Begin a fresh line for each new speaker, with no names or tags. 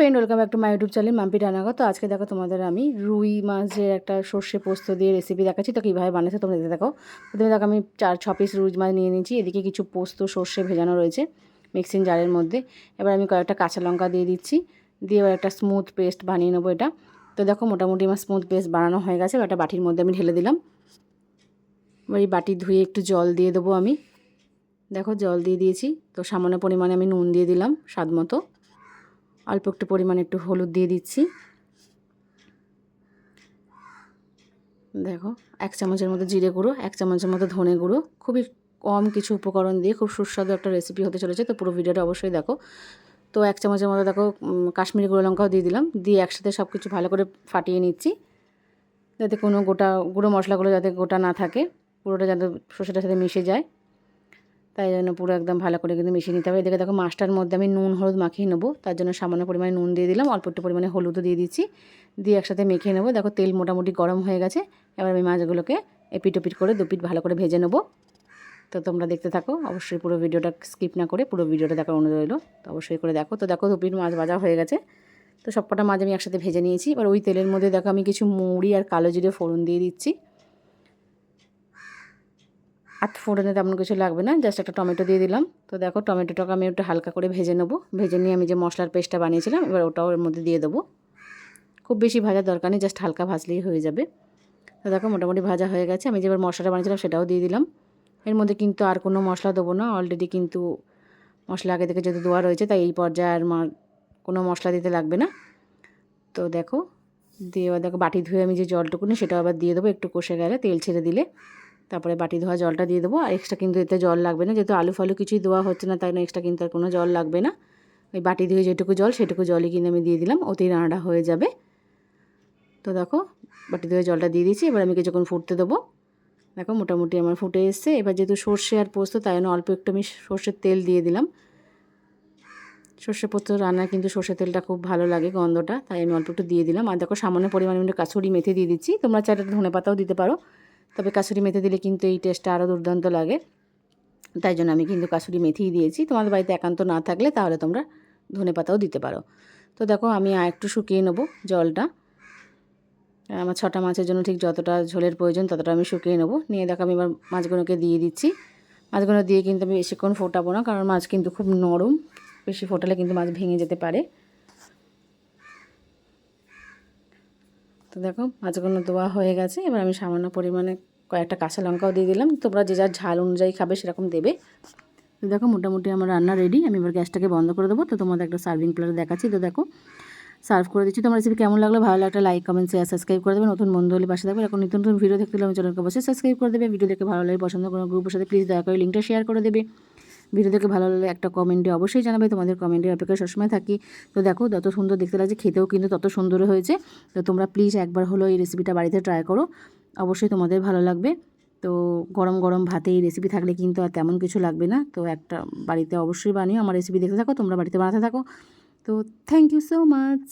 Friend welcome back to my YouTube channel Mampi রানাগা তো আজকে দেখো তোমাদের আমি রুই মাছের একটা সর্ষে পোস্ত দিয়ে রেসিপি দেখাচ্ছি। তো কীভাবে বানাচ্ছে তোমরা দেখতে দেখো প্রথমে দেখো আমি চার, ছ পিস রুই মাছ নিয়ে নিয়েছি। এদিকে কিছু পোস্ত, সর্ষে ভেজানো রয়েছে মিক্সিং জারের মধ্যে। এবার আমি কয়েকটা কাঁচা লঙ্কা দিয়ে দিচ্ছি। দিয়ে এবার একটা স্মুথ পেস্ট বানিয়ে নেব এটা। তো দেখো মোটামুটি আমার স্মুথ পেস্ট বানানো হয়ে গেছে। একটা বাটির মধ্যে আমি ঢেলে দিলাম। এবার এই বাটি ধুয়ে একটু জল দিয়ে দেবো আমি। দেখো জল দিয়ে দিয়েছি। তো সামান্য পরিমাণে আমি নুন দিয়ে দিলাম স্বাদ মতো। অল্প একটু পরিমাণে একটু হলুদ দিয়ে দিচ্ছি। দেখো, এক চামচের মতো জিরে গুঁড়ো, এক চামচের মতো ধনে গুঁড়ো। খুবই কম কিছু উপকরণ দিয়ে খুব সুস্বাদু একটা রেসিপি হতে চলেছে, তো পুরো ভিডিওটা অবশ্যই দেখো। তো এক চামচের মতো দেখো কাশ্মীরি গুঁড়ো লঙ্কাও দিয়ে দিলাম, দিয়ে একসাথে সব কিছু ভালো করে ফাটিয়ে নিচ্ছি। যাতে কোনো গোটা গুঁড়ো মশলাগুলো যাতে গোটা না থাকে, পুরোটা যাতে সর্ষেটার সাথে মিশে যায়। তাই জন্য পুরো একদম ভালো করে কিন্তু মিশিয়ে নিতে হবে। এদিকে দেখো মাছটার মধ্যে আমি নুন, হলুদ মাখিয়ে নেব। তার জন্য সামান্য পরিমাণে নুন দিয়ে দিলাম। অল্প একটু পরিমাণে হলুদও দিয়ে দিচ্ছি। দিয়ে একসাথে মেখে নেব। দেখো তেল মোটামুটি গরম হয়ে গেছে। এবার আমি মাছগুলোকে এপিট ওপিট করে দুপিট ভালো করে ভেজে নেব। তো তোমরা দেখতে থাকো। অবশ্যই পুরো ভিডিওটা স্কিপ না করে পুরো ভিডিওটা দেখার অনুরোধ রইল। তো অবশ্যই করে দেখো। তো দেখো দুপিট মাছ ভাজা হয়ে গেছে। তো সবকটা মাছ আমি একসাথে ভেজে নিয়েছি। এবার ওই তেলের মধ্যে দেখো আমি কিছু মুড়ি আর কালো জিরে ফোড়ন দিয়ে দিচ্ছি। আর ফোড়নে তেমন কিছু লাগবে না জাস্ট একটা টমেটো দিয়ে দিলাম। তো দেখো, টমেটোটাকে আমি একটু হালকা করে ভেজে নেব। ভেজে নিয়ে আমি যে মশলার পেস্টটা বানিয়েছিলাম, এবার ওটাও এর মধ্যে দিয়ে দেবো। খুব বেশি ভাজার দরকার নেই জাস্ট হালকা ভাজলেই হয়ে যাবে। তো দেখো, মোটামুটি ভাজা হয়ে গেছে। আমি যে এবার মশলাটা বানিয়েছিলাম, সেটাও দিয়ে দিলাম। এর মধ্যে কিন্তু আর কোনো মশলা দেবো না অলরেডি কিন্তু মশলা আগে থেকে যেহেতু দেওয়া রয়েছে, তাই এই পর্যায়ে আর কোনো মশলা দিতে লাগবে না। তো দেখো, দিয়ে দেখো, বাটি ধুয়ে আমি যে জলটুকুনি সেটাও আবার দিয়ে দেবো, একটু কষে গেলে তেল ছেড়ে দিলে। তারপরে বাটি ধোয়া জলটা দিয়ে দেবো, আর এক্সট্রা কিন্তু এতে জল লাগবে না, যেহেতু আলু ফালু কিছুই দেওয়া হচ্ছে না, তাই না এক্সট্রা কিন্তু আর কোনো জল লাগবে না। ওই বাটি ধুয়ে যেটুকু জল, সেটুকু জলই কিন্তু আমি দিয়ে দিলাম ওতেই রান্নাটা হয়ে যাবে। তো দেখো, বাটি ধুয়ে জলটা দিয়ে দিয়েছি, এবার আমি কিছুক্ষণ ফুটতে দেবো। দেখো, মোটামুটি আমার ফুটে এসছে, এবার যেহেতু সর্ষে আর পোস্ত, তাই জন্য অল্প একটু আমি সর্ষের তেল দিয়ে দিলাম। সর্ষে পোস্ত রান্না কিন্তু সর্ষের তেলটা খুব ভালো লাগে গন্ধটা, তাই আমি অল্প একটু দিয়ে দিলাম। আর দেখো, সামান্য পরিমাণে আমি কাছুরি মেথি দিয়ে দিচ্ছি, তোমরা চাইলে ধনে পাতাও দিতে পারো। তবে কাসুরি মেথি দিলে কিন্তু এই টেস্টটা আরও দুর্দান্ত লাগে। তাই জন্য আমি কিন্তু কাসুরি মেথিই দিয়েছি। তোমাদের বাড়িতে একান্ত না থাকলে তাহলে তোমরা ধনে পাতাও দিতে পারো। তো দেখো আমি আর একটু শুকিয়ে নেব জলটা। আমার ছটা মাছের জন্য ঠিক যতটা ঝোলের প্রয়োজন ততটা আমি শুকিয়ে নেব। নিয়ে দেখো আমি এবার মাছগুলোকে দিয়ে দিচ্ছি। মাছগুলো দিয়ে কিন্তু আমি বেশিক্ষণ ফোটাবো না, কারণ মাছ কিন্তু খুব নরম। বেশি ফোটালে কিন্তু মাছ ভেঙে যেতে পারে। তো দেখো মাছগুলো দেওয়া হয়ে গেছে। এবার আমি সামান্য পরিমাণে কয়েকটা কাঁচা লঙ্কাও দিয়ে দিলাম। তোমরা যে যার ঝাল অনুযায়ী খাবে সেরকম দেবে। তো দেখো, মোটামুটি আমার রান্না রেডি আমি এবার গ্যাসটাকে বন্ধ করে দেবো। তো তোমাদের একটা সার্ভিং প্লেট দেখাচ্ছি। তো দেখো সার্ভ করে দিচ্ছি। তোমার রেসিপি কেমন লাগল? ভালো লাগলে লাইক কমেন্ট শেয়ার সাবস্ক্রাইব করে দেবে। নতুন বন্ধু হলে পাশে থাকবে। এখন নতুন নতুন ভিডিও দেখতে হলে আমি চ্যানেলকে বসে সাবস্ক্রাইব করে দেবে। ভিডিও দেখে ভালো লাগে, পছন্দ কোনো গ্রুপের সাথে প্লিজ দয়া করে লিঙ্কটা শেয়ার করে দেবে। ভিডিও দেখে ভালো লাগলে একটা কমেন্টে অবশ্যই জানাবে। তোমাদের কমেন্টের অপেক্ষায় সবসময় থাকি। তো দেখো, যত সুন্দর দেখতে লাগছে, খেতেও কিন্তু তত সুন্দর হয়েছে। তো তোমরা প্লিজ একবার হলো এই রেসিপিটা বাড়িতে ট্রাই করো। অবশ্যই তোমাদের ভালো লাগবে। তো গরম গরম ভাতে এই রেসিপি থাকলে কিন্তু আর তেমন কিছু লাগবে না। তো একটা বাড়িতে অবশ্যই বানিও। আমার রেসিপি দেখতে থাকো, তোমরা বাড়িতে বানাতে থাকো। তো থ্যাংক ইউ সো মাচ